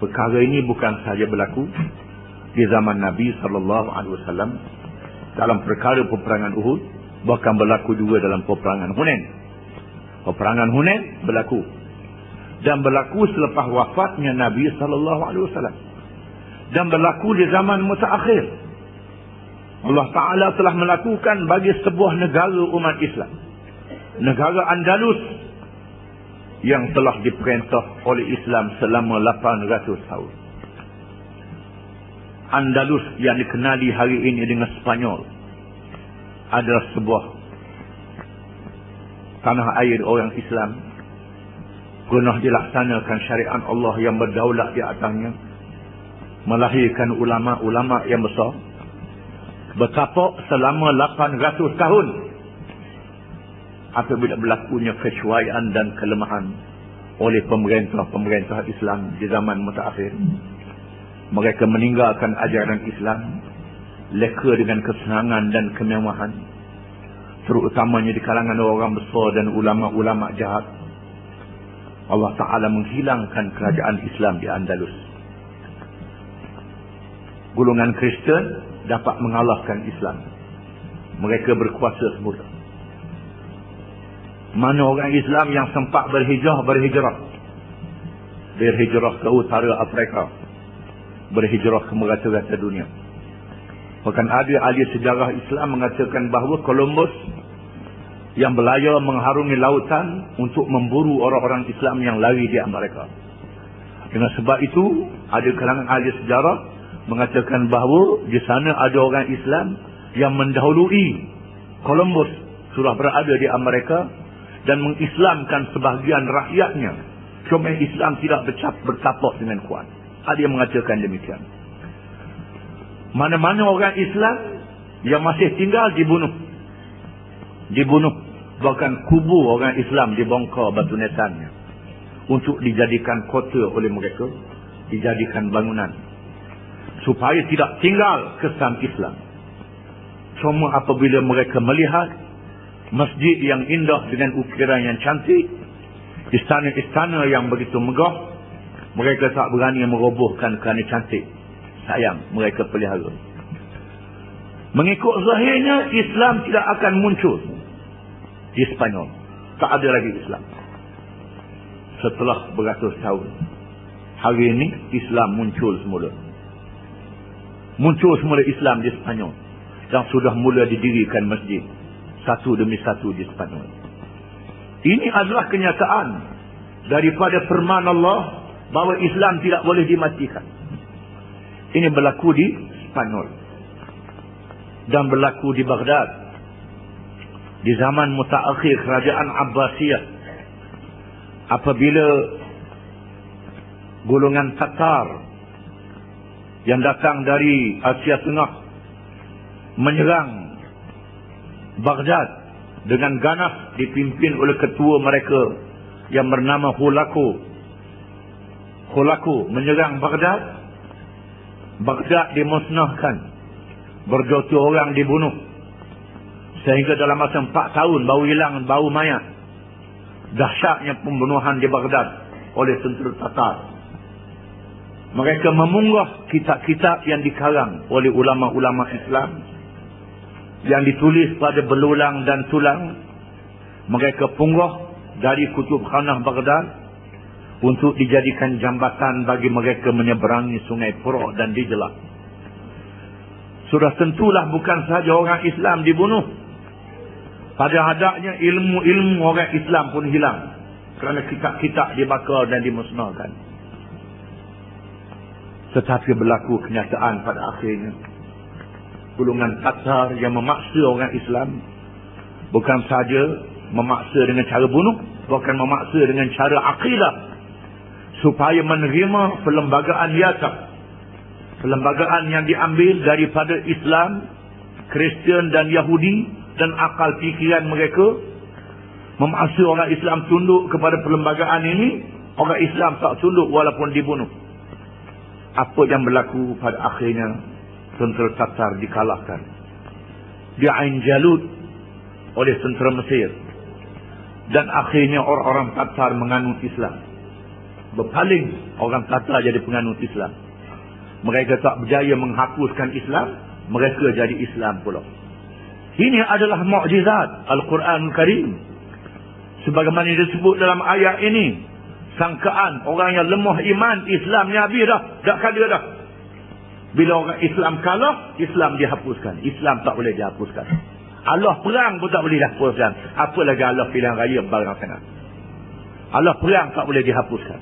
perkara ini bukan sahaja berlaku di zaman Nabi sallallahu alaihi wasallam dalam perkara peperangan Uhud bahkan berlaku juga dalam peperangan Hunain. Peperangan Hunain berlaku dan berlaku selepas wafatnya Nabi sallallahu alaihi wasallam. Dan berlaku di zaman mutaakhir. Allah Taala telah melakukan bagi sebuah negara umat Islam. Negara Andalus yang telah diperintah oleh Islam selama 800 tahun. Andalus yang dikenali hari ini dengan Spanyol adalah sebuah tanah air orang Islam pernah dilaksanakan syariat Allah yang berdaulat di atasnya melahirkan ulama-ulama yang besar bertapuk selama 800 tahun apabila berlakunya kecuaian dan kelemahan oleh pemerintah-pemerintah Islam di zaman mutaakhir mereka meninggalkan ajaran Islam leka dengan kesenangan dan kemewahan terutamanya di kalangan orang besar dan ulama-ulama jahat. Allah Ta'ala menghilangkan kerajaan Islam di Andalus. Golongan Kristen dapat mengalahkan Islam. Mereka berkuasa semula mana orang Islam yang sempat berhijrah berhijrah? Berhijrah ke utara Afrika. Berhijrah ke merata-rata dunia. Bahkan ada ahli sejarah Islam mengatakan bahawa Columbus yang berlayar mengharungi lautan untuk memburu orang-orang Islam yang lari di Amerika dengan sebab itu ada kalangan ahli sejarah mengatakan bahawa di sana ada orang Islam yang mendahului Columbus sudah berada di Amerika dan mengislamkan sebahagian rakyatnya. Cuma Islam tidak bercap, bertapak dengan kuat. Ada yang mengatakan demikian. Mana-mana orang Islam yang masih tinggal dibunuh. Dibunuh. Bahkan kubu orang Islam dibongkar batu netannya. Untuk dijadikan kota oleh mereka. Dijadikan bangunan. Supaya tidak tinggal kesan Islam. Cuma apabila mereka melihat masjid yang indah dengan ukiran yang cantik, istana-istana yang begitu megah, mereka tak berani merobohkan kerana cantik. Sayang, mereka pelihara. Mengikut zahirnya, Islam tidak akan muncul di Spanyol. Tak ada lagi Islam. Setelah beratus tahun. Hari ini, Islam muncul semula. Muncul semula Islam di Spanyol. Dan sudah mula didirikan masjid satu demi satu di Spanyol. Ini adalah kenyataan daripada firman Allah bahawa Islam tidak boleh dimatikan. Ini berlaku di Spanyol. Dan berlaku di Baghdad. Di zaman mutaakhir kerajaan Abbasiyah. Apabila golongan Tatar yang datang dari Asia Tengah menyerang Baghdad dengan ganas dipimpin oleh ketua mereka yang bernama Hulaku. Hulaku menyerang Baghdad. Baghdad dimusnahkan. Berjuta orang dibunuh. Sehingga dalam masa empat tahun baru hilang bau mayat. Dahsyatnya pembunuhan di Baghdad oleh tentera Tatar. Mereka memunggah kitab-kitab yang dikarang oleh ulama-ulama Islam yang ditulis pada belulang dan tulang mereka punggah dari kutub khanah Baghdad untuk dijadikan jambatan bagi mereka menyeberangi sungai Furah dan Dijlah sudah tentulah bukan sahaja orang Islam dibunuh. Pada hadaknya ilmu-ilmu orang Islam pun hilang kerana kitab-kitab dibakar dan dimusnahkan. Tetapi berlaku kenyataan pada akhirnya golongan Tatar yang memaksa orang Islam bukan saja memaksa dengan cara bunuh bahkan memaksa dengan cara akidah. Supaya menerima perlembagaan yasab perlembagaan yang diambil daripada Islam Kristian dan Yahudi dan akal fikiran mereka. Memaksa orang Islam tunduk kepada perlembagaan ini orang Islam tak tunduk walaupun dibunuh. Apa yang berlaku pada akhirnya tentera Tatar dikalahkan. Di Ain Jalud oleh tentera Mesir. Dan akhirnya orang-orang Tatar menganut Islam. berpaling orang kata jadi penganut Islam. Mereka tak berjaya menghapuskan Islam, mereka jadi Islam pula. Ini adalah mukjizat Al-Quran Karim. Sebagaimana disebut dalam ayat ini, sangkaan orang yang lemah iman Islamnya habis dah, tak ada dah. Bila orang Islam kalah, Islam dihapuskan. Islam tak boleh dihapuskan. Allah perang pun tak boleh dihapuskan. Apa lagi Allah pilihan raya barang sangat. Allah perang tak boleh dihapuskan.